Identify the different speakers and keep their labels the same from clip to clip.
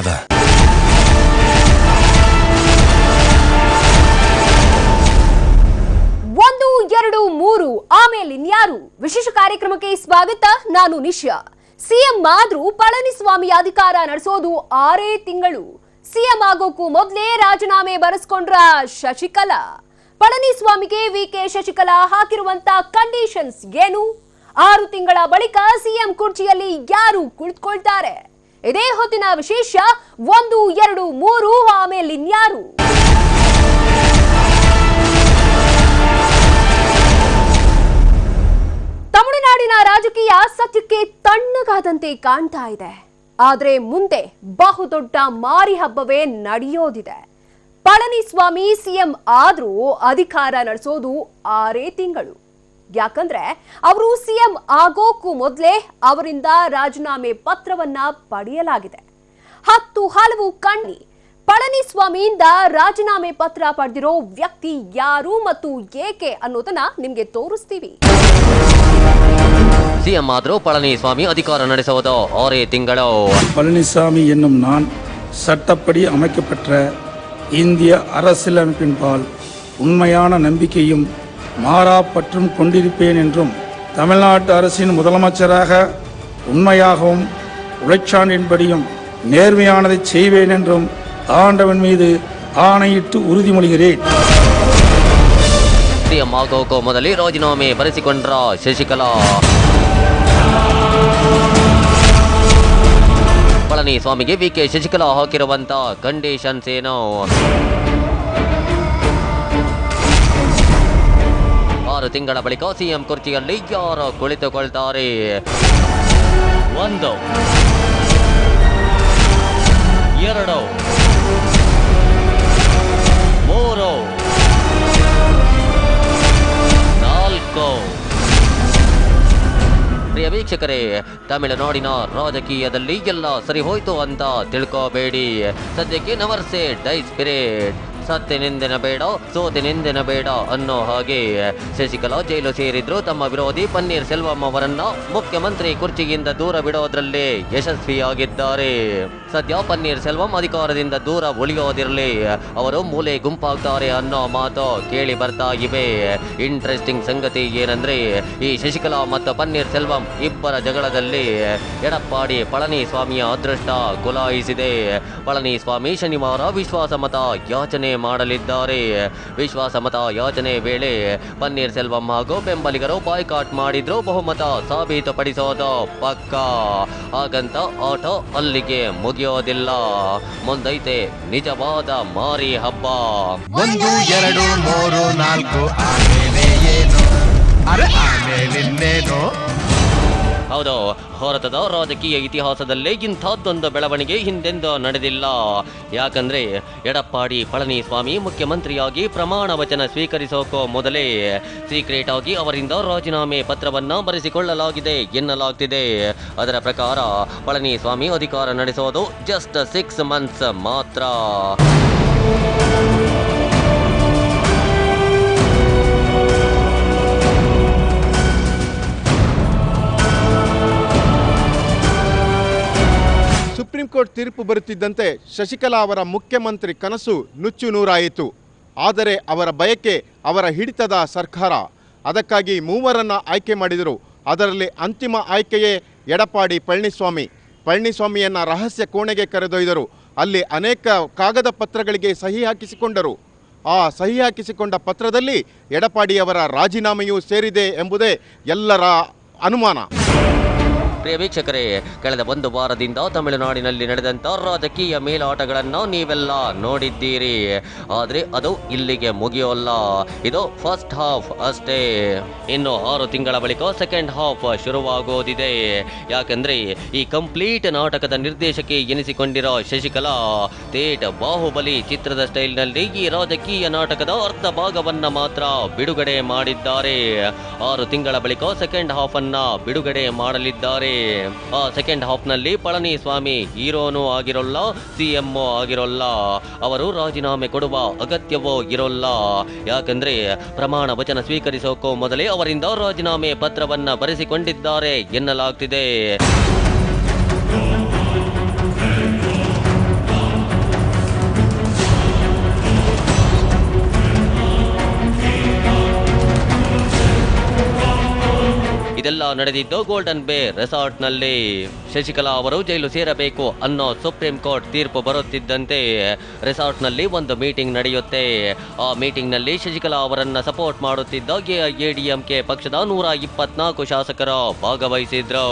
Speaker 1: Ever.
Speaker 2: ಒಂದು, ಎರಡು, ಮೂರು, ಆಮೇಲೆ ಇನ್ಯಾರು? ವಿಶೇಷ ಕಾರ್ಯಕ್ರಮಕ್ಕೆ ಸ್ವಾಗತ, ನಾನು ನಿಶ್ಯಾ. ಸಿಎಂ ಆದ್ರೂ ಪಳನಿಸ್ವಾಮಿ ಅಧಿಕಾರ ನಡೆಸೋದು ಆರೇ ತಿಂಗಳು. ಸಿಎಂ ಆಗೋಕ್ಕೂ ಮೊದಲೇ ರಾಜೀನಾಮೆ ಬರೆಸ್ಕೊಂಡ್ರ ಶಶಿಕಲಾ. ಪಳನಿಸ್ವಾಮಿಗೆ ವಿಕೆ ಶಶಿಕಲಾ ಹಾಕಿರುವಂತ ಕಂಡೀಷನ್ಸ್ ಏನು? ಆರು ತಿಂಗಳ ಬಳಿಕ ಸಿಎಂ ಕುರ್ಚಿಯಲ್ಲಿ ಯಾರು ಕುಳಿತುಕೊಳ್ತಾರೆ? ಇದೇ ಹೊತ್ತಿನ ವಿಶೇಷ ಒಂದು, ಎರಡು, ಮೂರು, ಆಮೇಲೆ ಇನ್ಯಾರು? ತಮಿಳುನಾಡಿನ ರಾಜಕೀಯ ಸತ್ಯಕ್ಕೆ ತಣ್ಣಗಾದಂತೆ ಕಾಣ್ತಾ ಇದೆ. ಆದರೆ ಮುಂದೆ ಬಹುದೊಡ್ಡ ಮಾರಿ ಹಬ್ಬವೇ ನಡೆಯೋದಿದೆ. ಪಳನಿಸ್ವಾಮಿ ಸಿಎಂ ಆದರೂ ಅಧಿಕಾರ ನಡೆಸೋದು ಆರೇ ತಿಂಗಳು. ಯಾಕಂದ್ರೆ ಅವರು ಸಿಎಂ ಆಗೋಕ್ಕೂ ಮೊದಲೇ ಅವರಿಂದ ರಾಜೀನಾಮೆ ಪತ್ರವನ್ನ ಪಡೆಯಲಾಗಿದೆ ಹತ್ತು ಹಲವು ಕಣ್ಣಿ ಪಳನಿಸ್ವಾಮಿಯಿಂದ ರಾಜೀನಾಮೆ ಪತ್ರ ಪಡೆದಿರೋ ವ್ಯಕ್ತಿ ಯಾರು ಮತ್ತು ಏಕೆ ಅನ್ನೋದನ್ನ ನಿಮ್ಗೆ ತೋರಿಸ್ತೀವಿ
Speaker 3: ಸಿಎಂ ಆದ್ರೂ ಪಳನಿಸ್ವಾಮಿ ಅಧಿಕಾರ ನಡೆಸುವುದು ಆರೇ ತಿಂಗಳು
Speaker 4: பழனிசாமி என்னும் நான் சட்டப்படி அமைக்கப்பட்ட இந்திய அரசியலமைப்பின்பால் உண்மையான நம்பிக்கையும் மாறா பற்றும் கொண்டிருப்பேன் என்றும் தமிழ்நாட்டு அரசின் முதலமைச்சராக உண்மையாகவும் உழைச்சான்றின்படியும் நேர்மையானதை செய்வேன் என்றும் ஆண்டவன் மீது ஆணையிட்டு உறுதிமொழிகிறேன்
Speaker 3: ಸಿಎಂ ಆಗೋಕ್ಕೂ ಮೊದಲೇ ರಾಜೀನಾಮೆ ಬರೆಸಿಕೊಂಡ್ರ ಶಶಿಕಲಾ ಪಳನಿಸ್ವಾಮಿಗೆ ವಿ ಕೆ ಶಶಿಕಲಾ ಹಾಕಿರುವಂತ ಕಂಡೀಷನ್ಸ್ ಏನು ಆರು ತಿಂಗಳ ಬಳಿಕ ಸಿಎಂ ಕುರ್ಚಿಯಲ್ಲಿ ಯಾರು ಕುಳಿತುಕೊಳ್ತಾರೆ? ಒಂದು. ಎರಡು. ಮೂರು. ನಾಲ್ಕು. ಪ್ರಿಯ ವೀಕ್ಷಕರೇ, ತಮಿಳುನಾಡಿನ ರಾಜಕೀಯದಲ್ಲಿ ಎಲ್ಲ ಸರಿ ಹೋಯ್ತು ಅಂತ ತಿಳ್ಕೋಬೇಡಿ. ಸದ್ಯಕ್ಕೆ ನವರ್ಸೆ ಡೈ ಸ್ಪಿರಿಟ್. ಸತ್ಯನಿಂದನ ಬೇಡ ಸೋತಿನಿಂದನ ಬೇಡ ಅನ್ನೋ ಹಾಗೆ ಶಶಿಕಲಾ ಜೈಲು ಸೇರಿದ್ರು. ತಮ್ಮ ವಿರೋಧಿ ಪನ್ನೀರ್ ಸೆಲ್ವಂ ಅವರನ್ನ ಮುಖ್ಯಮಂತ್ರಿ ಕುರ್ಚಿಯಿಂದ ದೂರ ಬಿಡೋದ್ರಲ್ಲಿ ಯಶಸ್ವಿಯಾಗಿದ್ದಾರೆ. ಸದ್ಯ ಪನ್ನೀರ್ ಸೆಲ್ವಂ ಅಧಿಕಾರದಿಂದ ದೂರ ಉಳಿಯೋದಿರಲಿ. ಅವರು ಮೂಲೆ ಗುಂಪಾಗ್ತಾರೆ ಅನ್ನೋ ಮಾತು ಕೇಳಿ ಬರ್ತಾ ಇವೆ. ಇಂಟ್ರೆಸ್ಟಿಂಗ್ ಸಂಗತಿ ಏನಂದ್ರೆ, ಈ ಶಶಿಕಲಾ ಮತ್ತು ಪನ್ನೀರ್ ಸೆಲ್ವಂ ಇಬ್ಬರ ಜಗಳದಲ್ಲಿ ಎಡಪ್ಪಾಡಿ ಪಳನಿಸ್ವಾಮಿಯ ಅದೃಷ್ಟ ಗುಲಾಯಿಸಿದೆ. ಪಳನಿಸ್ವಾಮಿ ಶನಿವಾರ ವಿಶ್ವಾಸಮತ ಯಾಚನೆ ಮಾಡಲಿದ್ದಾರೆ. ವಿಶ್ವಾಸಮತ ಯಾಚನೆ ವೇಳೆ ಪನ್ನೀರ್ ಸೆಲ್ವಂ ಹಾಗೂ ಬೆಂಬಲಿಗರು ಬಾಯ್ಕಾಟ್ ಮಾಡಿದ್ರು. ಬಹುಮತ ಸಾಬೀತುಪಡಿಸೋದು ಪಕ್ಕ. ಹಾಗಂತ ಆಟ ಅಲ್ಲಿಗೆ ಮುಗಿಯೋದಿಲ್ಲ. ಮುಂದೈತೆ ನಿಜವಾದ ಮಾರಿ ಹಬ್ಬ.
Speaker 1: ಒಂದು, ಎರಡು, ಮೂರು, ನಾಲ್ಕು, ಆಮೇಲೆ ಏನು? ಅರೆ ಆಮೇಲೆ ಇನ್ನೇನು
Speaker 3: ಹೌದು, ಭಾರತದ ರಾಜಕೀಯ ಇತಿಹಾಸದಲ್ಲೇ ಇಂಥದ್ದೊಂದು ಬೆಳವಣಿಗೆ ಹಿಂದೆಂದೂ ನಡೆದಿಲ್ಲ. ಯಾಕಂದ್ರೆ ಎಡಪ್ಪಾಡಿ ಪಳನಿಸ್ವಾಮಿ ಮುಖ್ಯಮಂತ್ರಿಯಾಗಿ ಪ್ರಮಾಣ ವಚನ ಸ್ವೀಕರಿಸೋಕೋ ಮೊದಲೇ ಸೀಕ್ರೆಟ್ ಆಗಿ ಅವರಿಂದ ರಾಜೀನಾಮೆ ಪತ್ರವನ್ನ ಬರೆಸಿಕೊಳ್ಳಲಾಗಿದೆ ಎನ್ನಲಾಗ್ತಿದೆ. ಅದರ ಪ್ರಕಾರ ಪಳನಿಸ್ವಾಮಿ ಅಧಿಕಾರ ನಡೆಸೋದು ಜಸ್ಟ್ ಸಿಕ್ಸ್ ಮಂತ್ಸ್ ಮಾತ್ರ.
Speaker 5: ಸುಪ್ರೀಂ ಕೋರ್ಟ್ ತೀರ್ಪು ಬರುತ್ತಿದ್ದಂತೆ ಶಶಿಕಲಾ ಅವರ ಮುಖ್ಯಮಂತ್ರಿ ಕನಸು ನುಚ್ಚು ನೂರಾಯಿತು. ಆದರೆ ಅವರ ಬಯಕೆ ಅವರ ಹಿಡಿತದ ಸರ್ಕಾರ. ಅದಕ್ಕಾಗಿ ಮೂವರನ್ನು ಆಯ್ಕೆ ಮಾಡಿದರು. ಅದರಲ್ಲಿ ಅಂತಿಮ ಆಯ್ಕೆಯೇ ಎಡಪಾಡಿ ಪಳನಿಸ್ವಾಮಿ. ಪಳನಿಸ್ವಾಮಿಯನ್ನು ರಹಸ್ಯ ಕೋಣೆಗೆ ಕರೆದೊಯ್ದರು. ಅಲ್ಲಿ ಅನೇಕ ಕಾಗದ ಪತ್ರಗಳಿಗೆ ಸಹಿ ಹಾಕಿಸಿಕೊಂಡರು. ಆ ಸಹಿ ಹಾಕಿಸಿಕೊಂಡ ಪತ್ರದಲ್ಲಿ ಎಡಪಾಡಿಯವರ ರಾಜೀನಾಮೆಯೂ ಸೇರಿದೆ ಎಂಬುದೇ ಎಲ್ಲರ ಅನುಮಾನ.
Speaker 3: ಪ್ರಿಯ ವೀಕ್ಷಕರೇ, ಕಳೆದ ಒಂದು ವಾರದಿಂದ ತಮಿಳುನಾಡಿನಲ್ಲಿ ನಡೆದಂತ ರಾಜಕೀಯ ಮೇಲಾಟಗಳನ್ನು ನೀವೆಲ್ಲ ನೋಡಿದ್ದೀರಿ. ಆದರೆ ಅದು ಇಲ್ಲಿಗೆ ಮುಗಿಯೋಲ್ಲ. ಇದು ಫಸ್ಟ್ ಹಾಫ್ ಅಷ್ಟೇ. ಇನ್ನು ಆರು ತಿಂಗಳ ಬಳಿಕ ಸೆಕೆಂಡ್ ಹಾಫ್ ಶುರುವಾಗೋದಿದೆ. ಯಾಕಂದ್ರೆ ಈ ಕಂಪ್ಲೀಟ್ ನಾಟಕದ ನಿರ್ದೇಶಕಿ ಎನಿಸಿಕೊಂಡಿರೋ ಶಶಿಕಲಾ ತೇಟ್ ಬಾಹುಬಲಿ ಚಿತ್ರದ ಸ್ಟೈಲ್ನಲ್ಲಿ ಈ ರಾಜಕೀಯ ನಾಟಕದ ಅರ್ಧ ಭಾಗವನ್ನ ಮಾತ್ರ ಬಿಡುಗಡೆ ಮಾಡಿದ್ದಾರೆ. ಆರು ತಿಂಗಳ ಬಳಿಕ ಸೆಕೆಂಡ್ ಹಾಫ್ ಅನ್ನ ಬಿಡುಗಡೆ ಮಾಡಲಿದ್ದಾರೆ. ಸೆಕೆಂಡ್ ಹಾಫ್ನಲ್ಲಿ ಪಳನಿಸ್ವಾಮಿ ಹೀರೋನೂ ಆಗಿರೋಲ್ಲ ಸಿಎಂ ಆಗಿರೋಲ್ಲ, ಅವರು ರಾಜೀನಾಮೆ ಕೊಡುವ ಅಗತ್ಯವೋ ಇರೋಲ್ಲ. ಯಾಕಂದ್ರೆ ಪ್ರಮಾಣ ವಚನ ಸ್ವೀಕರಿಸೋಕೋ ಮೊದಲೇ ಅವರಿಂದ ರಾಜೀನಾಮೆ ಪತ್ರವನ್ನ ಬರೆಸಿಕೊಂಡಿದ್ದಾರೆ ಎನ್ನಲಾಗ್ತಿದೆ. ನಡೆದಿದ್ದು ಗೋಲ್ಡನ್ ಬೇ ರೆಸಾರ್ಟ್ನಲ್ಲಿ ಶಶಿಕಲಾ ಅವರು ಜೈಲು ಸೇರಬೇಕು ಅನ್ನೋ ಸುಪ್ರೀಂ ಕೋರ್ಟ್ ತೀರ್ಪು ಬರುತ್ತಿದ್ದಂತೆ ರೆಸಾರ್ಟ್ನಲ್ಲಿ ಒಂದು ಮೀಟಿಂಗ್ ನಡೆಯುತ್ತೆ. ಆ ಮೀಟಿಂಗ್ನಲ್ಲಿ ಶಶಿಕಲಾ ಅವರನ್ನು ಸಪೋರ್ಟ್ ಮಾಡುತ್ತಿದ್ದ ಎಡಿಎಂಕೆ ಪಕ್ಷದ ನೂರ ಇಪ್ಪತ್ನಾಲ್ಕು ಶಾಸಕರು ಭಾಗವಹಿಸಿದ್ರು.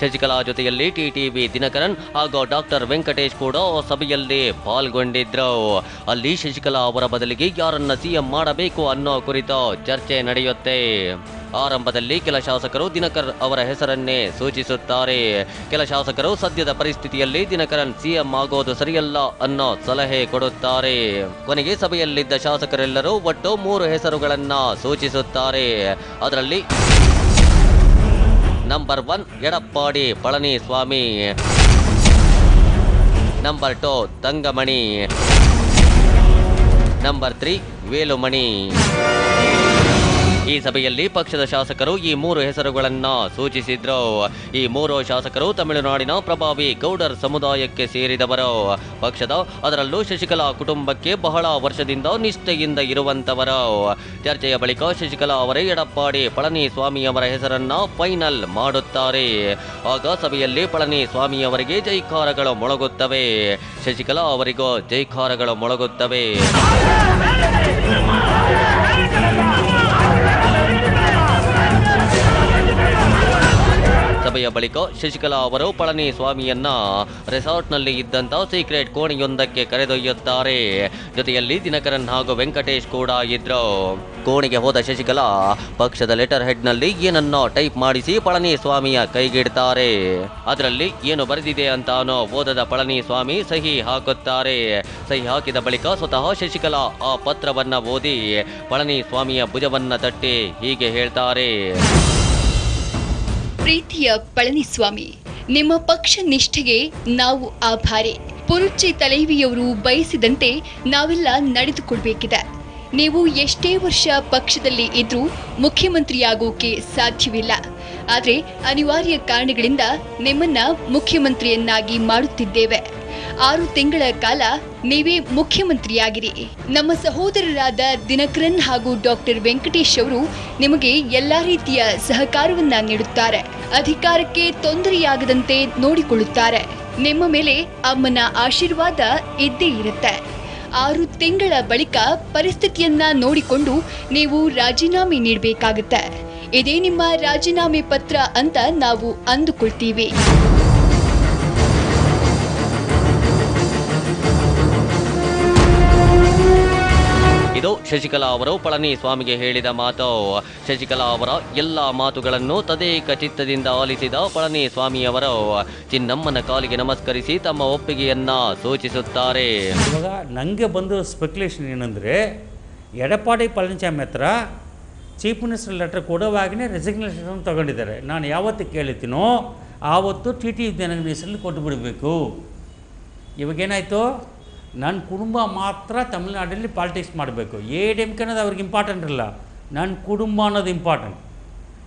Speaker 3: ಶಶಿಕಲಾ ಜೊತೆಯಲ್ಲಿ ಟಿಟಿವಿ ದಿನಕರನ್ ಹಾಗೂ ಡಾಕ್ಟರ್ ವೆಂಕಟೇಶ್ ಕೂಡ ಸಭೆಯಲ್ಲಿ ಪಾಲ್ಗೊಂಡಿದ್ರು. ಅಲ್ಲಿ ಶಶಿಕಲಾ ಅವರ ಬದಲಿಗೆ ಯಾರನ್ನ ಸಿಎಂ ಮಾಡಬೇಕು ಅನ್ನೋ ಕುರಿತು ಚರ್ಚೆ ನಡೆಯುತ್ತೆ. ಆರಂಭದಲ್ಲಿ ಕೆಲ ಶಾಸಕರು ದಿನಕರ್ ಅವರ ಹೆಸರನ್ನೇ ಸೂಚಿಸುತ್ತಾರೆ. ಕೆಲ ಶಾಸಕರು ಸದ್ಯದ ಪರಿಸ್ಥಿತಿಯಲ್ಲಿ ದಿನಕರನ್ ಸಿಎಂ ಆಗೋದು ಸರಿಯಲ್ಲ ಅನ್ನೋ ಸಲಹೆ ಕೊಡುತ್ತಾರೆ. ಕೊನೆಗೆ ಸಭೆಯಲ್ಲಿದ್ದ ಶಾಸಕರೆಲ್ಲರೂ ಒಟ್ಟು ಮೂರು ಹೆಸರುಗಳನ್ನ ಸೂಚಿಸುತ್ತಾರೆ. ಅದರಲ್ಲಿ number one Edappadi Palaniswami, number two Thangamani, number three Velumani. ಈ ಸಭೆಯಲ್ಲಿ ಪಕ್ಷದ ಶಾಸಕರು ಈ ಮೂರು ಹೆಸರುಗಳನ್ನು ಸೂಚಿಸಿದ್ರು. ಈ ಮೂರು ಶಾಸಕರು ತಮಿಳುನಾಡಿನ ಪ್ರಭಾವಿ ಗೌಡರ್ ಸಮುದಾಯಕ್ಕೆ ಸೇರಿದವರು. ಪಕ್ಷದ ಅದರಲ್ಲೂ ಶಶಿಕಲಾ ಕುಟುಂಬಕ್ಕೆ ಬಹಳ ವರ್ಷದಿಂದ ನಿಷ್ಠೆಯಿಂದ ಇರುವಂತವರು. ಚರ್ಚೆಯ ಬಳಿಕ ಶಶಿಕಲಾ ಅವರೇ ಎಡಪ್ಪಾಡಿ ಪಳನಿಸ್ವಾಮಿಯವರ ಹೆಸರನ್ನ ಫೈನಲ್ ಮಾಡುತ್ತಾರೆ. ಆಗ ಸಭೆಯಲ್ಲಿ ಪಳನಿಸ್ವಾಮಿಯವರಿಗೆ ಜೈಕಾರಗಳು ಮೊಳಗುತ್ತವೆ. ಶಶಿಕಲಾ ಅವರಿಗೂ ಜೈಕಾರಗಳು ಮೊಳಗುತ್ತವೆ. ಸಭೆಯ ಬಳಿಕ ಶಶಿಕಲಾ ಅವರು ಪಳನಿಸ್ವಾಮಿಯನ್ನ ರೆಸಾರ್ಟ್ನಲ್ಲಿ ಇದ್ದಂತ ಸೀಕ್ರೆಟ್ ಕೋಣೆಯೊಂದಕ್ಕೆ ಕರೆದೊಯ್ಯುತ್ತಾರೆ. ಜೊತೆಯಲ್ಲಿ ದಿನಕರನ್ ಹಾಗೂ ವೆಂಕಟೇಶ್ ಕೂಡ ಇದ್ರು. ಕೋಣೆಗೆ ಹೋದ ಶಶಿಕಲಾ ಪಕ್ಷದ ಲೆಟರ್ ಹೆಡ್ನಲ್ಲಿ ಏನನ್ನೋ ಟೈಪ್ ಮಾಡಿಸಿ ಪಳನಿಸ್ವಾಮಿಯ ಕೈಗಿಡ್ತಾರೆ. ಅದರಲ್ಲಿ ಏನು ಬರೆದಿದೆ ಅಂತಾನೋ ಓದದ ಪಳನಿಸ್ವಾಮಿ ಸಹಿ ಹಾಕುತ್ತಾರೆ. ಸಹಿ ಹಾಕಿದ ಬಳಿಕ ಸ್ವತಃ ಶಶಿಕಲಾ ಆ ಪತ್ರವನ್ನ ಓದಿ ಪಳನಿಸ್ವಾಮಿಯ ಭುಜವನ್ನ ತಟ್ಟಿ ಹೀಗೆ ಹೇಳ್ತಾರೆ.
Speaker 6: ಪ್ರೀತಿಯ ಪಳನಿಸ್ವಾಮಿ ನಿಮ್ಮ ಪಕ್ಷ ನಿಷ್ಠೆಗೆ ನಾವು ಆಭಾರಿ. ಪುರುಚಿ ತಲೈವಿಯವರು ಬಯಸಿದಂತೆ ನಾವೆಲ್ಲ ನಡೆದುಕೊಳ್ಬೇಕಿದೆ. ನೀವು ಎಷ್ಟೇ ವರ್ಷ ಪಕ್ಷದಲ್ಲಿ ಇದ್ರೂ ಮುಖ್ಯಮಂತ್ರಿಯಾಗೋಕೆ ಸಾಧ್ಯವಿಲ್ಲ. ಆದರೆ ಅನಿವಾರ್ಯ ಕಾರಣಗಳಿಂದ ನಿಮ್ಮನ್ನ ಮುಖ್ಯಮಂತ್ರಿಯನ್ನಾಗಿ ಮಾಡುತ್ತಿದ್ದೇವೆ. ಆರು ತಿಂಗಳ ಕಾಲ ನೀವೇ ಮುಖ್ಯಮಂತ್ರಿಯಾಗಿರಿ. ನಮ್ಮ ಸಹೋದರರಾದ ದಿನಕರನ್ ಹಾಗೂ ಡಾಕ್ಟರ್ ವೆಂಕಟೇಶ್ ಅವರು ನಿಮಗೆ ಎಲ್ಲಾ ರೀತಿಯ ಸಹಕಾರವನ್ನ ನೀಡುತ್ತಾರೆ. ಅಧಿಕಾರಕ್ಕೆ ತೊಂದರೆಯಾಗದಂತೆ ನೋಡಿಕೊಳ್ಳುತ್ತಾರೆ. ನಿಮ್ಮ ಮೇಲೆ ಅಮ್ಮನ ಆಶೀರ್ವಾದ ಇದ್ದೇ ಇರುತ್ತೆ. ಆರು ತಿಂಗಳ ಬಳಿಕ ಪರಿಸ್ಥಿತಿಯನ್ನ ನೋಡಿಕೊಂಡು ನೀವು ರಾಜೀನಾಮೆ ನೀಡಬೇಕಾಗುತ್ತೆ. ಇದೇ ನಿಮ್ಮ ರಾಜೀನಾಮೆ ಪತ್ರ ಅಂತ ನಾವು ಅಂದುಕೊಳ್ತೀವಿ.
Speaker 3: ಶಶಿಕಲಾ ಅವರು ಪಳನಿಸ್ವಾಮಿಗೆ ಹೇಳಿದ ಮಾತು. ಶಶಿಕಲಾ ಅವರ ಎಲ್ಲ ಮಾತುಗಳನ್ನು ತದೇಕ ಚಿತ್ತದಿಂದ ಆಲಿಸಿದ ಪಳನಿಸ್ವಾಮಿಯವರು ಚಿನ್ನಮ್ಮನ ಕಾಲಿಗೆ ನಮಸ್ಕರಿಸಿ ತಮ್ಮ ಒಪ್ಪಿಗೆಯನ್ನ ಸೂಚಿಸುತ್ತಾರೆ.
Speaker 7: ಇವಾಗ ನನಗೆ ಬಂದು ಸ್ಪೆಕ್ಯುಲೇಷನ್ ಏನಂದರೆ ಎಡಪ್ಪಾಡಿ ಪಳನಿಸ್ವಾಮಿ ಹತ್ರ ಚೀಫ್ ಮಿನಿಸ್ಟರ್ ಲೆಟರ್ ಕೊಡುವಾಗಲೇ ರೆಸಿಗ್ನೇಷನ್ ತಗೊಂಡಿದ್ದಾರೆ. ನಾನು ಯಾವತ್ತು ಕೇಳುತ್ತೀನೋ ಆವತ್ತು ಟಿ ಟಿ ನನಗೆ ಕೊಟ್ಟು ಬಿಡಬೇಕು ಇವಾಗೇನಾಯಿತು? ನನ್ನ ಕುಟುಂಬ ಮಾತ್ರ ತಮಿಳ್ನಾಡಲ್ಲಿ ಪಾಲಿಟಿಕ್ಸ್ ಮಾಡಬೇಕು. ಎ ಡಿ ಎಂ ಅನ್ನೋದು ಅವ್ರಿಗೆ ಇಂಪಾರ್ಟೆಂಟ್ ಇಲ್ಲ ನನ್ನ ಕುಟುಂಬ ಅನ್ನೋದು ಇಂಪಾರ್ಟೆಂಟ್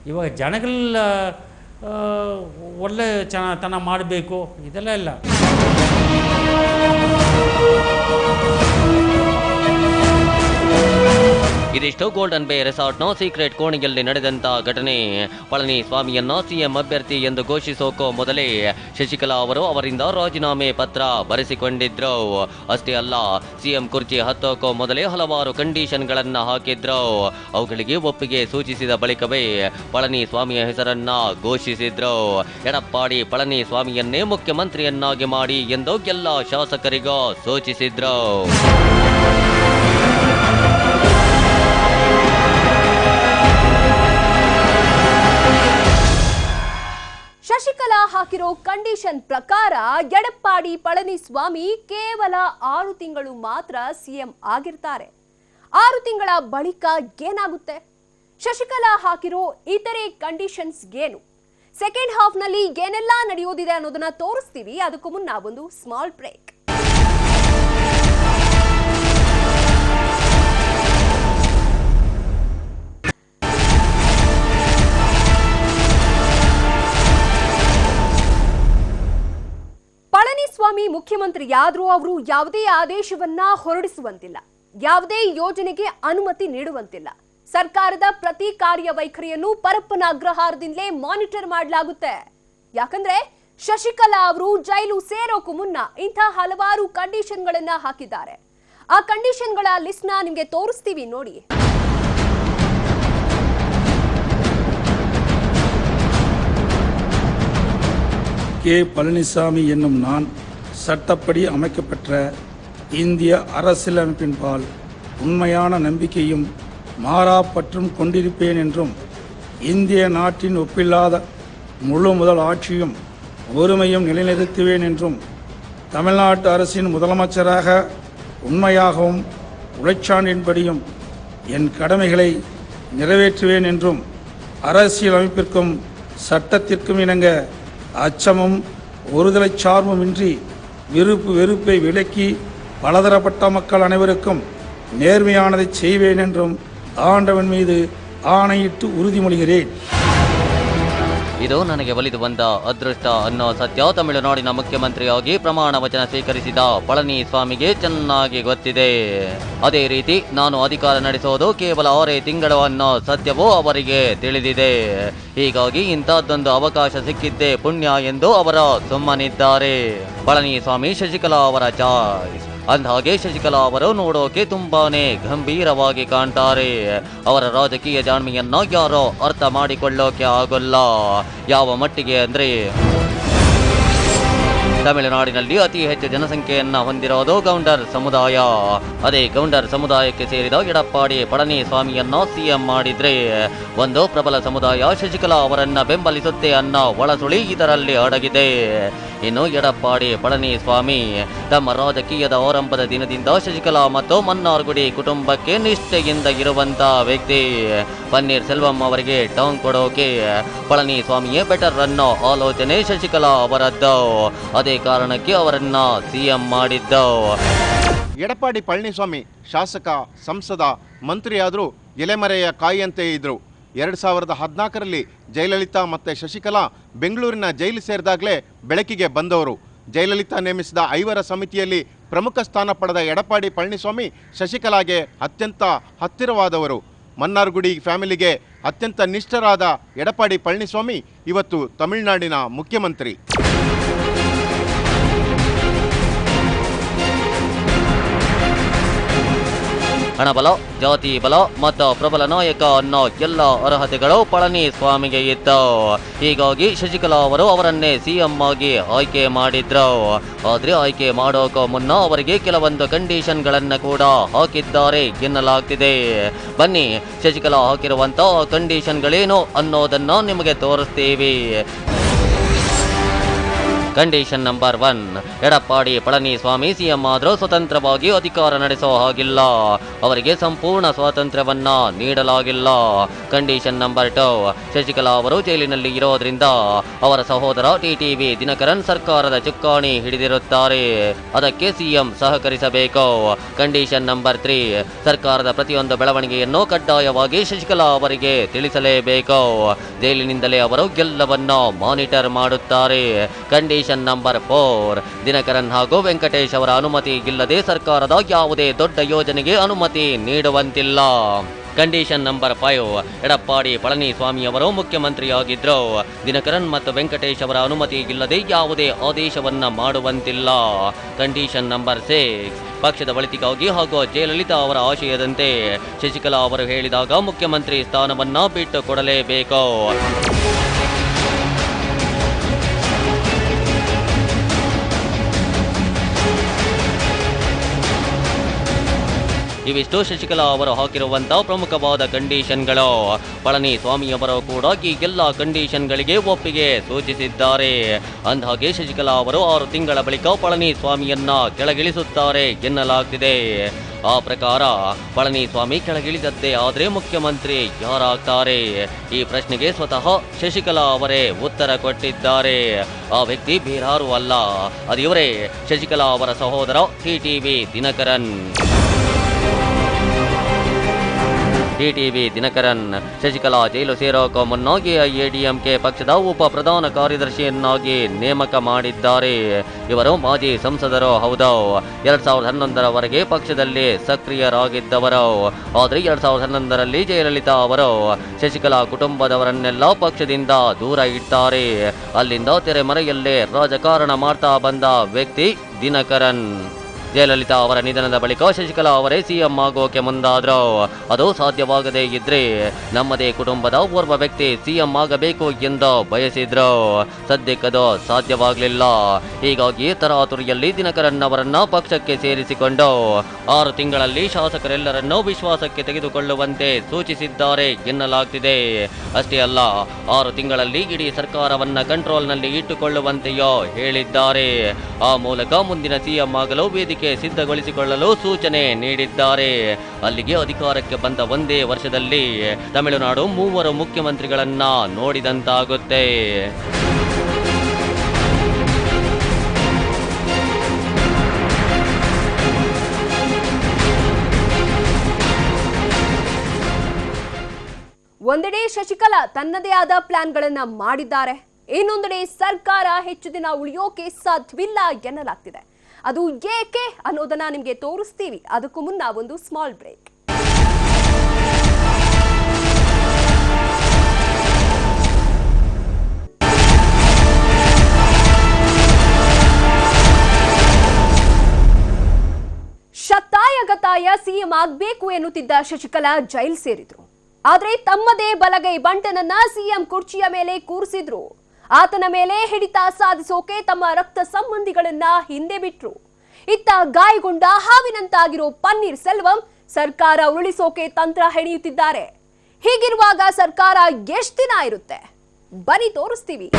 Speaker 7: ಇವಾಗ ಜನಗಳ ಒಳ್ಳೆ ಚೆನ್ನ ಚೆನ್ನಾತನ ಮಾಡಬೇಕು. ಇದೆಲ್ಲ ಇಲ್ಲ.
Speaker 3: ಇದಿಷ್ಟು ಗೋಲ್ಡನ್ ಬೇ ರೆಸಾರ್ಟ್ನ ಸೀಕ್ರೆಟ್ ಕೋಣೆಯಲ್ಲಿ ನಡೆದಂತಹ ಘಟನೆ. ಪಳನಿಸ್ವಾಮಿಯನ್ನ ಸಿಎಂ ಅಭ್ಯರ್ಥಿ ಎಂದು ಘೋಷಿಸೋಕೋ ಮೊದಲೇ ಶಶಿಕಲಾ ಅವರು ಅವರಿಂದ ರಾಜೀನಾಮೆ ಪತ್ರ ಬರೆಸಿಕೊಂಡಿದ್ರು. ಅಷ್ಟೇ ಅಲ್ಲ, ಸಿಎಂ ಕುರ್ಚಿ ಹತ್ತೋಕೋ ಮೊದಲೇ ಹಲವಾರು ಕಂಡೀಷನ್ಗಳನ್ನ ಹಾಕಿದ್ರು. ಅವುಗಳಿಗೆ ಒಪ್ಪಿಗೆ ಸೂಚಿಸಿದ ಬಳಿಕವೇ ಪಳನಿಸ್ವಾಮಿಯ ಹೆಸರನ್ನ ಘೋಷಿಸಿದ್ರು. ಎಡಪ್ಪಾಡಿ ಪಳನಿಸ್ವಾಮಿಯನ್ನೇ ಮುಖ್ಯಮಂತ್ರಿಯನ್ನಾಗಿ ಮಾಡಿ ಎಂದು ಎಲ್ಲ ಶಾಸಕರಿಗೂ ಸೂಚಿಸಿದ್ರು.
Speaker 2: ಹಾಕಿರೋ ಕಂಡೀಷನ್ ಪ್ರಕಾರ ಎಡಪ್ಪಾಡಿ ಪಳನಿಸ್ವಾಮಿ ಕೇವಲ ಆರು ತಿಂಗಳು ಮಾತ್ರ ಸಿಎಂ ಆಗಿರ್ತಾರೆ. ಆರು ತಿಂಗಳ ಬಳಿಕ ಏನಾಗುತ್ತೆ? ಶಶಿಕಲಾ ಹಾಕಿರೋ ಇತರೆ ಕಂಡೀಷನ್ಸ್ ಏನು? ಸೆಕೆಂಡ್ ಹಾಫ್ನಲ್ಲಿ ಏನೆಲ್ಲ ನಡೆಯೋದಿದೆ ಅನ್ನೋದನ್ನ ತೋರಿಸ್ತೀವಿ. ಅದಕ್ಕೂ ಮುನ್ನ ಒಂದು ಸ್ಮಾಲ್ ಬ್ರೇಕ್ ಮುಖ್ಯಮಂತ್ರಿಯಾದ್ರೂ ಅವರು ಯಾವುದೇ ಆದೇಶವನ್ನ ಹೊರಡಿಸುವಂತಿಲ್ಲ ಯಾವುದೇ ಯೋಜನೆಗೆ ಅನುಮತಿ ನೀಡುವಂತಿಲ್ಲ ಸರ್ಕಾರದ ಪ್ರತಿ ಕಾರ್ಯವೈಖರಿಯನ್ನು ಪರಪ್ಪನ ಅಗ್ರಹಾರದಿಂದಲೇ ಮಾನಿಟರ್ ಮಾಡಲಾಗುತ್ತೆ ಯಾಕಂದ್ರೆ ಶಶಿಕಲಾ ಅವರು ಜೈಲು ಸೇರೋಕು ಮುನ್ನ ಇಂಥ ಹಲವಾರು ಕಂಡೀಷನ್ಗಳನ್ನ ಹಾಕಿದ್ದಾರೆ ಆ ಕಂಡೀಷನ್ಗಳ ಲಿಸ್ಟ್ನ ನಿಮಗೆ ತೋರಿಸ್ತೀವಿ ನೋಡಿ
Speaker 4: கே பழனிசாமி என்னும் நான் சட்டப்படி அமைக்கப்பெற்ற இந்திய அரசியலமைப்பின்பால் உண்மையான நம்பிக்கையும் மாறாப்பற்றும் கொண்டிருப்பேன் என்றும் இந்திய நாட்டின் ஒப்பில்லாத முழு முதல் ஆட்சியும் ஒருமையும் நிலைநிறுத்துவேன் என்றும் தமிழ்நாட்டு அரசின் முதலமைச்சராக உண்மையாகவும் உழைச்சாண்டின்படியும் என் கடமைகளை நிறைவேற்றுவேன் என்றும் அரசியலமைப்பிற்கும் சட்டத்திற்கும் இணங்க அச்சமும் ஒருதலை சார்புமின்றி விருப்பு வெறுப்பை விலக்கி பலதரப்பட்ட மக்கள் அனைவருக்கும் நேர்மையானதை செய்வேன் என்றும் ஆண்டவன் மீது ஆணையிட்டு உறுதிமொழிகிறேன்.
Speaker 3: ಇದು ನನಗೆ ಒಲಿದು ಬಂದ ಅದೃಷ್ಟ ಅನ್ನೋ ಸತ್ಯ. ತಮಿಳುನಾಡಿನ ಮುಖ್ಯಮಂತ್ರಿಯಾಗಿ ಪ್ರಮಾಣ ವಚನ ಸ್ವೀಕರಿಸಿದ ಪಳನಿ ಸ್ವಾಮಿಗೆ ಚೆನ್ನಾಗಿ ಗೊತ್ತಿದೆ. ಅದೇ ರೀತಿ ನಾನು ಅಧಿಕಾರ ನಡೆಸೋದು ಕೇವಲ ಆರೇ ತಿಂಗಳು ಅನ್ನೋ ಸತ್ಯವೂ ಅವರಿಗೆ ತಿಳಿದಿದೆ. ಹೀಗಾಗಿ ಇಂಥದ್ದೊಂದು ಅವಕಾಶ ಸಿಕ್ಕಿದ್ದೇ ಪುಣ್ಯ ಎಂದು ಅವರ ಸುಮ್ಮನಿದ್ದಾರೆ. ಪಳನಿ ಸ್ವಾಮಿ ಶಶಿಕಲಾ ಅವರ ಚಾಯ್ಸ್. ಅಂದಹಾಗೆ ಶಶಿಕಲಾ ಅವರು ನೋಡೋಕೆ ತುಂಬಾನೇ ಗಂಭೀರವಾಗಿ ಕಾಣ್ತಾರೆ. ಅವರ ರಾಜಕೀಯ ಜಾಣ್ಮೆಯನ್ನ ಯಾರೋ ಅರ್ಥ ಮಾಡಿಕೊಳ್ಳೋಕೆ ಆಗಲ್ಲ. ಯಾವ ಮಟ್ಟಿಗೆ ಅಂದ್ರೆ ತಮಿಳುನಾಡಿನಲ್ಲಿ ಅತಿ ಹೆಚ್ಚು ಜನಸಂಖ್ಯೆಯನ್ನ ಹೊಂದಿರೋದು ಗೌಂಡರ್ ಸಮುದಾಯ. ಅದೇ ಗೌಂಡರ್ ಸಮುದಾಯಕ್ಕೆ ಸೇರಿದ ಎಡಪ್ಪಾಡಿ ಪಳನಿಸ್ವಾಮಿಯನ್ನ ಸಿಎಂ ಮಾಡಿದ್ರೆ ಒಂದು ಪ್ರಬಲ ಸಮುದಾಯ ಶಶಿಕಲಾ ಅವರನ್ನ ಬೆಂಬಲಿಸುತ್ತೆ ಅನ್ನೋ ಒಳಸುಳಿ ಇದರಲ್ಲಿ ಅಡಗಿದೆ. ಇನ್ನು ಎಡಪ್ಪಾಡಿ ಪಳನಿಸ್ವಾಮಿ ತಮ್ಮ ರಾಜಕೀಯದ ಆರಂಭದ ದಿನದಿಂದ ಶಶಿಕಲಾ ಮತ್ತು ಮನ್ನಾರ್ಗುಡಿ ಕುಟುಂಬಕ್ಕೆ ನಿಷ್ಠೆಯಿಂದ ಇರುವಂತ ವ್ಯಕ್ತಿ. ಪನ್ನೀರ್ ಸೆಲ್ವಂ ಅವರಿಗೆ ಟಾಂಗ್ ಕೊಡೋಕೆ ಪಳನಿಸ್ವಾಮಿಯೇ ಬೆಟರ್ ಅನ್ನೋ ಆಲೋಚನೆ ಶಶಿಕಲಾ ಅವರದ್ದು. ಅದೇ ಕಾರಣಕ್ಕೆ ಅವರನ್ನ ಸಿಎಂ ಮಾಡಿದ್ದು.
Speaker 5: ಎಡಪ್ಪಾಡಿ ಪಳನಿಸ್ವಾಮಿ, ಶಾಸಕ, ಸಂಸದ, ಮಂತ್ರಿಯಾದರೂ ಎಲೆಮರೆಯ ಕಾಯಿಯಂತೆ ಇದ್ರು. ಎರಡು ಸಾವಿರದ ಹದಿನಾಲ್ಕರಲ್ಲಿ ಜಯಲಲಿತಾ ಮತ್ತು ಶಶಿಕಲಾ ಬೆಂಗಳೂರಿನ ಜೈಲು ಸೇರಿದಾಗಲೇ ಬೆಳಕಿಗೆ ಬಂದವರು. ಜಯಲಲಿತಾ ನೇಮಿಸಿದ ಐವರ ಸಮಿತಿಯಲ್ಲಿ ಪ್ರಮುಖ ಸ್ಥಾನ ಪಡೆದ ಎಡಪಾಡಿ ಪಳನಿಸ್ವಾಮಿ ಶಶಿಕಲಾಗೆ ಅತ್ಯಂತ ಹತ್ತಿರವಾದವರು. ಮನ್ನಾರ್ಗುಡಿ ಫ್ಯಾಮಿಲಿಗೆ ಅತ್ಯಂತ ನಿಷ್ಠರಾದ ಎಡಪಾಡಿ ಪಳನಿಸ್ವಾಮಿ ಇವತ್ತು ತಮಿಳುನಾಡಿನ ಮುಖ್ಯಮಂತ್ರಿ.
Speaker 3: ಹಣಬಲ, ಜಾತಿ ಬಲ ಮತ್ತು ಪ್ರಬಲ ನಾಯಕ ಅನ್ನೋ ಎಲ್ಲ ಅರ್ಹತೆಗಳು ಪಳನಿ ಸ್ವಾಮಿಗೆ ಇತ್ತು. ಹೀಗಾಗಿ ಶಶಿಕಲಾ ಅವರು ಅವರನ್ನೇ ಸಿಎಂ ಆಗಿ ಆಯ್ಕೆ ಮಾಡಿದ್ರು. ಆದ್ರೆ ಆಯ್ಕೆ ಮಾಡೋಕೋ ಮುನ್ನ ಅವರಿಗೆ ಕೆಲವೊಂದು ಕಂಡೀಷನ್ಗಳನ್ನ ಕೂಡ ಹಾಕಿದ್ದಾರೆ ಎನ್ನಲಾಗ್ತಿದೆ. ಬನ್ನಿ, ಶಶಿಕಲಾ ಹಾಕಿರುವಂತ ಕಂಡೀಷನ್ಗಳೇನು ಅನ್ನೋದನ್ನ ನಿಮಗೆ ತೋರಿಸ್ತೀವಿ. Condition number one. Edappadi Palaniswami CM ಆದರೂ ಸ್ವತಂತ್ರವಾಗಿ ಅಧಿಕಾರ ನಡೆಸೋ ಹಾಗಿಲ್ಲ. ಅವರಿಗೆ ಸಂಪೂರ್ಣ ಸ್ವಾತಂತ್ರ್ಯವನ್ನ ನೀಡಲಾಗಿಲ್ಲ. Condition number two. ಶಶಿಕಲಾ ಅವರು ಜೈಲಿನಲ್ಲಿ ಇರೋದ್ರಿಂದ ಅವರ ಸಹೋದರ ಟಿಟಿವಿ ದಿನಕರನ್ ಸರ್ಕಾರದ ಚುಕ್ಕಾಣಿ ಹಿಡಿದಿರುತ್ತಾರೆ. ಅದಕ್ಕೆ ಸಿಎಂ ಸಹಕರಿಸಬೇಕು. Condition number three. ಸರ್ಕಾರದ ಪ್ರತಿಯೊಂದು ಬೆಳವಣಿಗೆಯನ್ನು ಕಡ್ಡಾಯವಾಗಿ ಶಶಿಕಲಾ ಅವರಿಗೆ ತಿಳಿಸಲೇಬೇಕು. ಜೈಲಿನಿಂದಲೇ ಅವರು ಗೆಲ್ಲವನ್ನು ಮಾನಿಟರ್ ಮಾಡುತ್ತಾರೆ. ಕಂಡೀಷನ್ ನಂಬರ್ ಫೋರ್ ದಿನಕರನ್ ಹಾಗೂ ವೆಂಕಟೇಶ್ ಅವರ ಅನುಮತಿ ಇಲ್ಲದೆ ಸರ್ಕಾರದ ಯಾವುದೇ ದೊಡ್ಡ ಯೋಜನೆಗೆ ಅನುಮತಿ ನೀಡುವಂತಿಲ್ಲ. Condition number five Edappadi Palaniswami ಅವರು ಮುಖ್ಯಮಂತ್ರಿಯಾಗಿದ್ದರು ದಿನಕರನ್ ಮತ್ತು ವೆಂಕಟೇಶ್ ಅವರ ಅನುಮತಿ ಇಲ್ಲದೆ ಯಾವುದೇ ಆದೇಶವನ್ನ ಮಾಡುವಂತಿಲ್ಲ. ಕಂಡೀಷನ್ ನಂಬರ್ ಸಿಕ್ಸ್ ಪಕ್ಷದ ಒಳಿತಿಗಾಗಿ ಹಾಗೂ ಜಯಲಲಿತಾ ಅವರ ಆಶಯದಂತೆ ಶಶಿಕಲಾ ಅವರು ಹೇಳಿದಾಗ ಮುಖ್ಯಮಂತ್ರಿ ಸ್ಥಾನವನ್ನ ಬಿಟ್ಟು ಕೊಡಲೇಬೇಕು ಇವಿಷ್ಟು ಶಶಿಕಲಾ ಅವರು ಹಾಕಿರುವಂತಹ ಪ್ರಮುಖವಾದ ಕಂಡೀಷನ್ಗಳು. ಪಳನಿ ಸ್ವಾಮಿಯವರು ಕೂಡ ಈ ಎಲ್ಲ ಕಂಡೀಷನ್ಗಳಿಗೆ ಒಪ್ಪಿಗೆ ಸೂಚಿಸಿದ್ದಾರೆ. ಅಂದಹಾಗೆ ಶಶಿಕಲಾ ಅವರು ಆರು ತಿಂಗಳ ಬಳಿಕ ಪಳನಿ ಸ್ವಾಮಿಯನ್ನ ಕೆಳಗಿಳಿಸುತ್ತಾರೆ ಎನ್ನಲಾಗ್ತಿದೆ. ಆ ಪ್ರಕಾರ ಪಳನಿಸ್ವಾಮಿ ಕೆಳಗಿಳಿದದ್ದೇ ಆದರೆ ಮುಖ್ಯಮಂತ್ರಿ ಯಾರಾಗ್ತಾರೆ? ಈ ಪ್ರಶ್ನೆಗೆ ಸ್ವತಃ ಶಶಿಕಲಾ ಅವರೇ ಉತ್ತರ ಕೊಟ್ಟಿದ್ದಾರೆ. ಆ ವ್ಯಕ್ತಿ ಬೇರಾರು ಅಲ್ಲ. ಅದಿವರೇ ಶಶಿಕಲಾ ಅವರ ಸಹೋದರ TTV Dhinakaran. TTV Dhinakaran, Sasikala jail ಸೇರೋಕೆ ಮುನ್ನಾಗಿ ಎಡಿಎಂಕೆ ಪಕ್ಷದ ಉಪ ಪ್ರಧಾನ ಕಾರ್ಯದರ್ಶಿಯನ್ನಾಗಿ ನೇಮಕ ಮಾಡಿದ್ದಾರೆ. ಇವರು ಮಾಜಿ ಸಂಸದರು, ಹೌದು. ಎರಡ್ ಸಾವಿರದ ಹನ್ನೊಂದರವರೆಗೆ ಪಕ್ಷದಲ್ಲಿ ಸಕ್ರಿಯರಾಗಿದ್ದವರು. ಆದರೆ ಎರಡ್ ಸಾವಿರದ ಹನ್ನೊಂದರಲ್ಲಿ ಜಯಲಲಿತಾ ಅವರು ಶಶಿಕಲಾ ಕುಟುಂಬದವರನ್ನೆಲ್ಲ ಪಕ್ಷದಿಂದ ದೂರ ಇಟ್ಟಾರೆ. ಅಲ್ಲಿಂದ ತೆರೆಮರೆಯಲ್ಲೇ ರಾಜಕಾರಣ ಮಾಡ್ತಾ ಬಂದ ವ್ಯಕ್ತಿ ದಿನಕರನ್. ಜಯಲಲಿತಾ ಅವರ ನಿಧನದ ಬಳಿಕ ಶಶಿಕಲಾ ಅವರೇ ಸಿಎಂ ಆಗೋಕೆ ಮುಂದಾದ್ರು. ಅದು ಸಾಧ್ಯವಾಗದೇ ಇದ್ರೆ ನಮ್ಮದೇ ಕುಟುಂಬದ ಓರ್ವ ವ್ಯಕ್ತಿ ಸಿಎಂ ಆಗಬೇಕು ಎಂದು ಬಯಸಿದ್ರು. ಸದ್ಯಕ್ಕದು ಸಾಧ್ಯವಾಗಲಿಲ್ಲ. ಹೀಗಾಗಿ ತರಾತುರಿಯಲ್ಲಿ ದಿನಕರನ್ ಅವರನ್ನ ಪಕ್ಷಕ್ಕೆ ಸೇರಿಸಿಕೊಂಡು ಆರು ತಿಂಗಳಲ್ಲಿ ಶಾಸಕರೆಲ್ಲರನ್ನೂ ವಿಶ್ವಾಸಕ್ಕೆ ತೆಗೆದುಕೊಳ್ಳುವಂತೆ ಸೂಚಿಸಿದ್ದಾರೆ ಎನ್ನಲಾಗ್ತಿದೆ. ಅಷ್ಟೇ ಅಲ್ಲ, ಆರು ತಿಂಗಳಲ್ಲಿ ಇಡೀ ಸರ್ಕಾರವನ್ನ ಕಂಟ್ರೋಲ್ನಲ್ಲಿ ಇಟ್ಟುಕೊಳ್ಳುವಂತೆಯೋ ಹೇಳಿದ್ದಾರೆ. ಆ ಮೂಲಕ ಮುಂದಿನ ಸಿಎಂ ಆಗಲು ವೇದಿಕೆ ಸಿದ್ಧಗೊಳಿಸಿಕೊಳ್ಳಲು ಸೂಚನೆ ನೀಡಿದ್ದಾರೆ. ಅಲ್ಲಿಗೆ ಅಧಿಕಾರಕ್ಕೆ ಬಂದ ಒಂದೇ ವರ್ಷದಲ್ಲಿ ತಮಿಳುನಾಡು ಮೂವರು ಮುಖ್ಯಮಂತ್ರಿಗಳನ್ನ ನೋಡಿದಂತಾಗುತ್ತೆ.
Speaker 2: ಒಂದೆಡೆ ಶಶಿಕಲಾ ತನ್ನದೇ ಆದ ಪ್ಲಾನ್ಗಳನ್ನ ಮಾಡಿದ್ದಾರೆ. ಇನ್ನೊಂದೆಡೆ ಸರ್ಕಾರ ಹೆಚ್ಚು ದಿನ ಉಳಿಯೋಕೆ ಸಾಧ್ಯವಿಲ್ಲ ಎನ್ನಲಾಗ್ತಿದೆ. ಅದು ಏಕೆ ಅನ್ನೋದನ್ನ ನಿಮಗೆ ತೋರಿಸ್ತೀವಿ. ಅದಕ್ಕೂ ಮುನ್ನ ಒಂದು ಸ್ಮಾಲ್ ಬ್ರೇಕ್ ಶತಾಯಗತಾಯ ಸಿಎಂ ಆಗ್ಬೇಕು ಎನ್ನುತ್ತಿದ್ದ ಶಶಿಕಲಾ ಜೈಲ್ ಸೇರಿದ್ರು. ಆದರೆ ತಮ್ಮದೇ ಬಲಗೈ ಬಂಟನನ್ನ ಸಿಎಂ ಕುರ್ಚಿಯ ಮೇಲೆ ಕೂರಿಸಿದ್ರು. ಆತನ ಮೇಲೆ ಹಿಡಿತ ಸಾಧಿಸೋಕೆ ತಮ್ಮ ರಕ್ತ ಸಂಬಂಧಿಗಳನ್ನ ಹಿಂದೆ ಬಿಟ್ರು. ಇತ್ತ ಗಾಯಗೊಂಡ ಹಾವಿನಂತಾಗಿರೋ ಪನ್ನೀರ್ ಸೆಲ್ವಂ ಸರ್ಕಾರ ಉರುಳಿಸೋಕೆ ತಂತ್ರ ಹೆಣೆಯುತ್ತಿದ್ದಾರೆ. ಹೀಗಿರುವಾಗ ಸರ್ಕಾರ ಎಷ್ಟು ದಿನ ಇರುತ್ತೆ? ಬನ್ನಿ ತೋರಿಸ್ತೀವಿ.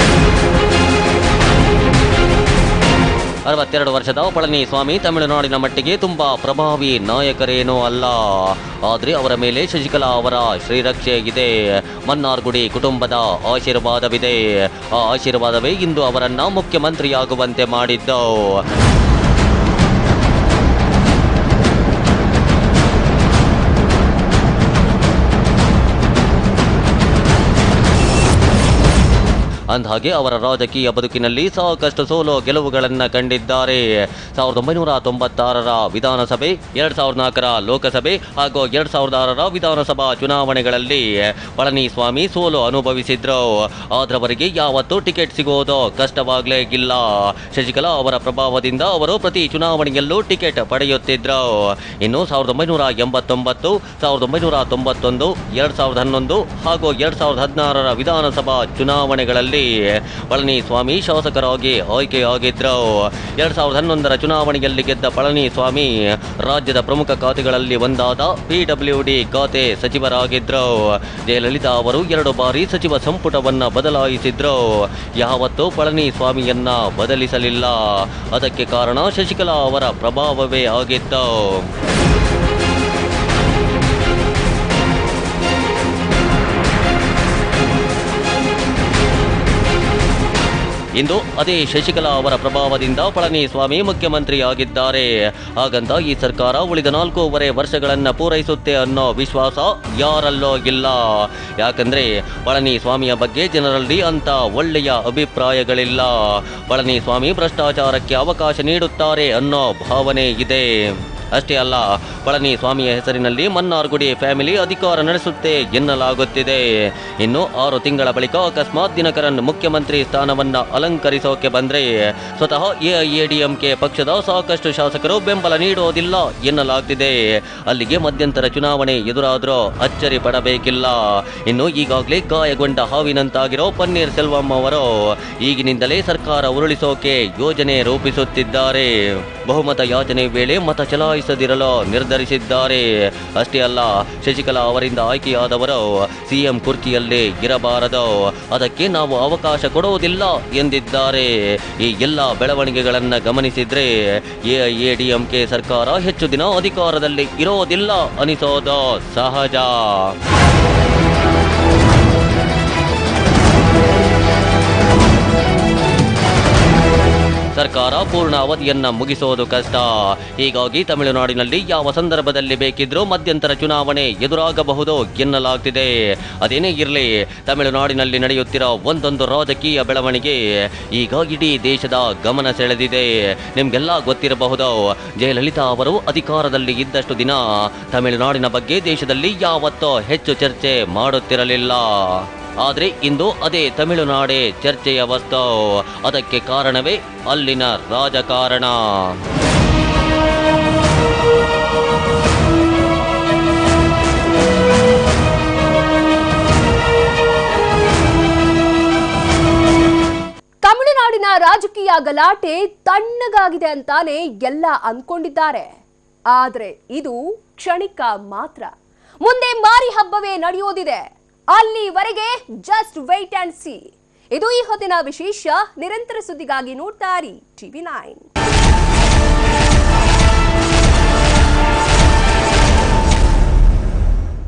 Speaker 3: ಅರವತ್ತೆರಡು ವರ್ಷದ ಪಳನಿಸ್ವಾಮಿ ತಮಿಳುನಾಡಿನ ಮಟ್ಟಿಗೆ ತುಂಬಾ ಪ್ರಭಾವಿ ನಾಯಕರೇನೂ ಅಲ್ಲ. ಆದರೆ ಅವರ ಮೇಲೆ ಶಶಿಕಲಾ ಅವರ ಶ್ರೀರಕ್ಷೆ ಇದೆ. ಮನ್ನಾರ್ಗುಡಿ ಕುಟುಂಬದ ಆಶೀರ್ವಾದವಿದೆ. ಆ ಆಶೀರ್ವಾದವೇ ಇಂದು ಅವರನ್ನ ಮುಖ್ಯಮಂತ್ರಿಯಾಗುವಂತೆ ಮಾಡಿದ್ದು. ಅಂದಹಾಗೆ ಅವರ ರಾಜಕೀಯ ಬದುಕಿನಲ್ಲಿ ಸಾಕಷ್ಟು ಸೋಲು ಗೆಲುವುಗಳನ್ನು ಕಂಡಿದ್ದಾರೆ. ಸಾವಿರದ ಒಂಬೈನೂರ ತೊಂಬತ್ತಾರರ ವಿಧಾನಸಭೆ, ಎರಡ್ ಸಾವಿರದ ನಾಲ್ಕರ ಲೋಕಸಭೆ ಹಾಗೂ ಎರಡು ಸಾವಿರದ ಆರರ ವಿಧಾನಸಭಾ ಚುನಾವಣೆಗಳಲ್ಲಿ ಪಳನಿಸ್ವಾಮಿ ಸೋಲು ಅನುಭವಿಸಿದ್ರು. ಆದ್ರವರಿಗೆ ಯಾವತ್ತೂ ಟಿಕೆಟ್ ಸಿಗೋದು ಕಷ್ಟವಾಗಲೇ ಇಲ್ಲ ಶಶಿಕಲಾ ಅವರ ಪ್ರಭಾವದಿಂದ ಅವರು ಪ್ರತಿ ಚುನಾವಣೆಯಲ್ಲೂ ಟಿಕೆಟ್ ಪಡೆಯುತ್ತಿದ್ದರು ಇನ್ನು ಸಾವಿರದ ಒಂಬೈನೂರ ಎಂಬತ್ತೊಂಬತ್ತು, ಸಾವಿರದ ಒಂಬೈನೂರ ತೊಂಬತ್ತೊಂದು, ಎರಡ್ ಸಾವಿರದ ಹನ್ನೊಂದು ಹಾಗೂ ಎರಡು ಸಾವಿರದ ಹದಿನಾರರ ವಿಧಾನಸಭಾ ಚುನಾವಣೆಗಳಲ್ಲಿ ಪಳನಿಸ್ವಾಮಿ ಶಾಸಕರಾಗಿ ಆಯ್ಕೆಯಾಗಿದ್ದರು. ಎರಡ್ ಸಾವಿರದ ಹನ್ನೊಂದರ ಚುನಾವಣೆಯಲ್ಲಿ ಗೆದ್ದ ಪಳನಿಸ್ವಾಮಿ ರಾಜ್ಯದ ಪ್ರಮುಖ ಖಾತೆಗಳಲ್ಲಿ ಒಂದಾದ ಪಿಡಬ್ಲ್ಯೂಡಿ ಖಾತೆ ಸಚಿವರಾಗಿದ್ದರು. ಜಯಲಲಿತಾ ಅವರು ಎರಡು ಬಾರಿ ಸಚಿವ ಸಂಪುಟವನ್ನು ಬದಲಾಯಿಸಿದ್ರು. ಯಾವತ್ತೂ ಪಳನಿಸ್ವಾಮಿಯನ್ನ ಬದಲಿಸಲಿಲ್ಲ. ಅದಕ್ಕೆ ಕಾರಣ ಶಶಿಕಲಾ ಅವರ ಪ್ರಭಾವವೇ ಆಗಿತ್ತು. ಇಂದು ಅದೇ ಶಶಿಕಲಾ ಅವರ ಪ್ರಭಾವದಿಂದ ಪಳನಿಸ್ವಾಮಿ ಮುಖ್ಯಮಂತ್ರಿಯಾಗಿದ್ದಾರೆ. ಹಾಗಂತ ಈ ಸರ್ಕಾರ ಉಳಿದ ನಾಲ್ಕೂವರೆ ವರ್ಷಗಳನ್ನು ಪೂರೈಸುತ್ತೆ ಅನ್ನೋ ವಿಶ್ವಾಸ ಯಾರಲ್ಲೋ ಇಲ್ಲ. ಯಾಕಂದ್ರೆ ಪಳನಿಸ್ವಾಮಿಯ ಬಗ್ಗೆ ಜನರಲ್ಲಿ ಅಂತ ಒಳ್ಳೆಯ ಅಭಿಪ್ರಾಯಗಳಿಲ್ಲ. ಪಳನಿಸ್ವಾಮಿ ಭ್ರಷ್ಟಾಚಾರಕ್ಕೆ ಅವಕಾಶ ನೀಡುತ್ತಾರೆ ಅನ್ನೋ ಭಾವನೆ ಇದೆ. ಅಷ್ಟೇ ಅಲ್ಲ ಪಳನಿಸ್ವಾಮಿಯ ಹೆಸರಿನಲ್ಲಿ ಮನ್ನಾರ್ಗುಡಿ ಫ್ಯಾಮಿಲಿ ಅಧಿಕಾರ ನಡೆಸುತ್ತೆ ಎನ್ನಲಾಗುತ್ತಿದೆ. ಇನ್ನು ಆರು ತಿಂಗಳ ಬಳಿಕ ಅಕಸ್ಮಾತ್ ದಿನಕರನ್ ಮುಖ್ಯಮಂತ್ರಿ ಸ್ಥಾನವನ್ನ ಅಲಂಕರಿಸೋಕೆ ಬಂದ್ರೆ ಸ್ವತಃ ಎಐಎಡಿಎಂಕೆ ಪಕ್ಷದ ಸಾಕಷ್ಟು ಶಾಸಕರು ಬೆಂಬಲ ನೀಡೋದಿಲ್ಲ ಎನ್ನಲಾಗ್ತಿದೆ. ಅಲ್ಲಿಗೆ ಮಧ್ಯಂತರ ಚುನಾವಣೆ ಎದುರಾದರೂ ಅಚ್ಚರಿ ಪಡಬೇಕಿಲ್ಲ. ಇನ್ನು ಈಗಾಗಲೇ ಗಾಯಗೊಂಡ ಹಾವಿನಂತಾಗಿರೋ ಪನ್ನೀರ್ ಸೆಲ್ವಂ ಅವರು ಈಗಿನಿಂದಲೇ ಸರ್ಕಾರ ಉರುಳಿಸೋಕೆ ಯೋಜನೆ ರೂಪಿಸುತ್ತಿದ್ದಾರೆ. ಬಹುಮತ ಯಾಚನೆ ವೇಳೆ ಮತ ಚಲಾಯಿಸದಿರಲು ನಿರ್ಧರಿಸಿದ್ದಾರೆ. ಅಷ್ಟೇ ಅಲ್ಲ, ಶಶಿಕಲಾ ಅವರಿಂದ ಆಯ್ಕೆಯಾದವರು ಸಿಎಂ ಕುರ್ಚಿಯಲ್ಲಿ ಇರಬಾರದು. ಅದಕ್ಕೆ ನಾವು ಅವಕಾಶ ಕೊಡುವುದಿಲ್ಲ ಎಂದಿದ್ದಾರೆ. ಈ ಎಲ್ಲ ಬೆಳವಣಿಗೆಗಳನ್ನ ಗಮನಿಸಿದ್ರೆ ಎಐಎಡಿಎಂಕೆ ಸರ್ಕಾರ ಹೆಚ್ಚು ದಿನ ಅಧಿಕಾರದಲ್ಲಿ ಇರೋದಿಲ್ಲ ಅನಿಸೋದು ಸಹಜ. ಸರ್ಕಾರ ಪೂರ್ಣ ಅವಧಿಯನ್ನ ಮುಗಿಸೋದು ಕಷ್ಟ. ಹೀಗಾಗಿ ತಮಿಳುನಾಡಿನಲ್ಲಿ ಯಾವ ಸಂದರ್ಭದಲ್ಲಿ ಬೇಕಿದ್ರೂ ಮಧ್ಯಂತರ ಚುನಾವಣೆ ಎದುರಾಗಬಹುದು ಎನ್ನಲಾಗ್ತಿದೆ. ಅದೇನೇ ಇರಲಿ, ತಮಿಳುನಾಡಿನಲ್ಲಿ ನಡೆಯುತ್ತಿರೋ ಒಂದೊಂದು ರಾಜಕೀಯ ಬೆಳವಣಿಗೆ ಈಗ ಇಡೀ ದೇಶದ ಗಮನ ಸೆಳೆದಿದೆ. ನಿಮ್ಗೆಲ್ಲ ಗೊತ್ತಿರಬಹುದು, ಜಯಲಲಿತಾ ಅವರು ಅಧಿಕಾರದಲ್ಲಿ ಇದ್ದಷ್ಟು ದಿನ ತಮಿಳುನಾಡಿನ ಬಗ್ಗೆ ದೇಶದಲ್ಲಿ ಯಾವತ್ತೋ ಹೆಚ್ಚು ಚರ್ಚೆ ಮಾಡುತ್ತಿರಲಿಲ್ಲ. ಆದರೆ ಇಂದು ಅದೇ ತಮಿಳುನಾಡೇ ಚರ್ಚೆಯ ವಸ್ತು ಅದಕ್ಕೆ ಕಾರಣವೇ ಅಲ್ಲಿನ ರಾಜಕಾರಣ.
Speaker 2: ತಮಿಳುನಾಡಿನ ರಾಜಕೀಯ ಗಲಾಟೆ ತಣ್ಣಗಾಗಿದೆ ಅಂತಾನೆ ಎಲ್ಲ ಅಂದ್ಕೊಂಡಿದ್ದಾರೆ ಆದರೆ ಇದು ಕ್ಷಣಿಕ ಮಾತ್ರ. ಮುಂದೆ ಮಾರಿ ಹಬ್ಬವೇ ನಡೆಯೋದಿದೆ. ಅಲ್ಲಿವರೆಗೆ ಜಸ್ಟ್ ವೇಟ್ ಅಂಡ್ ಸಿ ಇದು ಈ ಹೊತ್ತಿನ ವಿಶೇಷ, ನಿರಂತರ ಸುದ್ದಿಗಾಗಿ ನೋಡ್ತಾ ಇರಿ ಟಿವಿ ನೈನ್